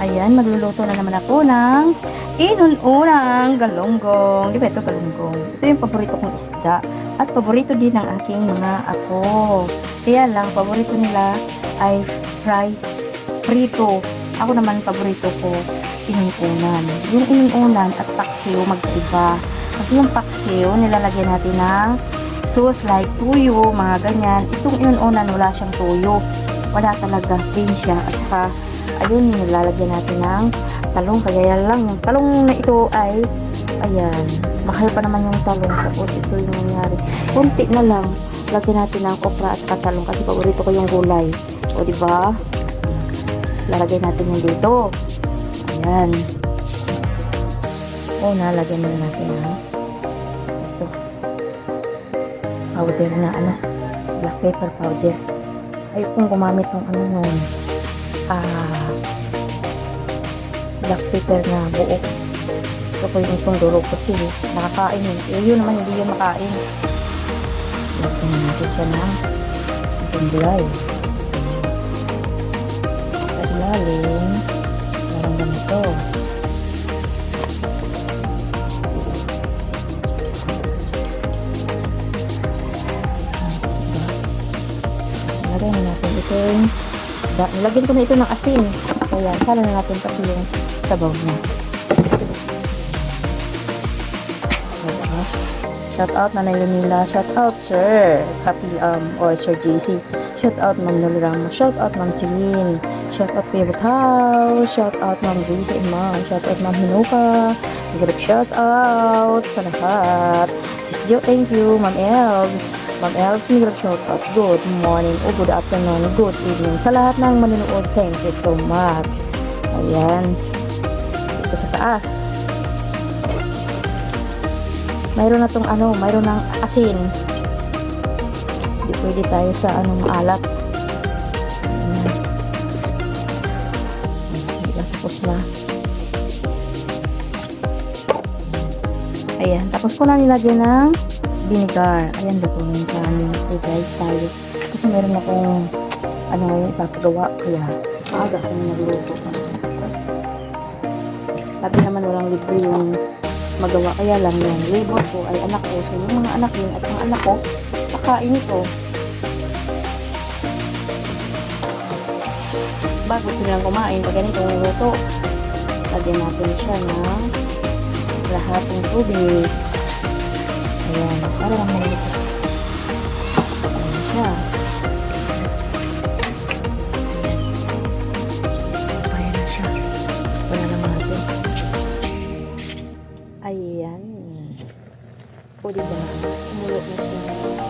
Ayan, magluluto na naman ako ng inununang galunggong. Di ba ito galunggong? Ito yung paborito kong isda. At paborito din ng aking mga ako. Kaya lang, paborito nila ay fry, prito. Ako naman, paborito ko, inununan. Yung inununan at paksiw, magkaiba. Kasi yung paksiw, nilalagyan natin ng sauce like tuyo, mga ganyan. Itong inununan, wala siyang tuyo. Wala talaga, plain siya. At saka, ayun, nilalagyan natin ng talong. Kaya yan lang, yung talong na ito ay, ayan, mahal pa naman yung talong. Tapos ito yung nangyari. Kunti na lang, lagyan natin ng okra at talong kasi paborito ko yung gulay. O, di ba? Lalagay natin yung dito. Ayan. O, nalagyan na natin ng ito. Powder na ano, black pepper powder. Ayokong gumamit ng ano nun, ah, black pepper na buo. Gusto ko yung itong durog kasi nakakain yun. Eh, yun naman hindi yung makain. Lagyan natin siya ng itong gulay. Sa ilalim, meron ganito. Lagyan na natin isda. Nilagyan ko na ito ng asin. Kaya sala na natin pati yung sabaw niya. Shout out na Nila. Shout out Sir Kapi um, or Sir JC. Shout out Ma'am Nolirama. Shout out Ma'am Celine. Shout out Kuya Butaw. Shout out Ma'am Luisa Imam. Shout out Ma'am Hinuka. Group shout out sa lahat. Jo, thank you. Ma'am Elves. Ma'am Elves, group shout out. Good morning o good afternoon. Good evening. Sa lahat ng manunood, thank you so much. Ayan. Dito sa taas. Mayroon na tong ano, mayroon ng asin. Hindi pwede tayo sa anong maalat. Ayan. Na tapos na. Ayan. Tapos ko na nilagyan ng vinegar. Ayan, lutuin ka ano, so guys tayo. Kasi meron akong ano ngayon ipapagawa. Kaya maaga akong nagluto. Sabi naman walang libre yung magawa. Kaya lang yung labor ko ay anak ko. So yung mga anak yun at mga anak ko, pakain ito. Bago silang kumain, pag ganito yung luto, lagyan natin siya ng lahat ng tubig. Ayan, para lang maluto. Ayan siya. Ayan na siya. Wala na natin. Ayan. O, diba? Umulo na siya.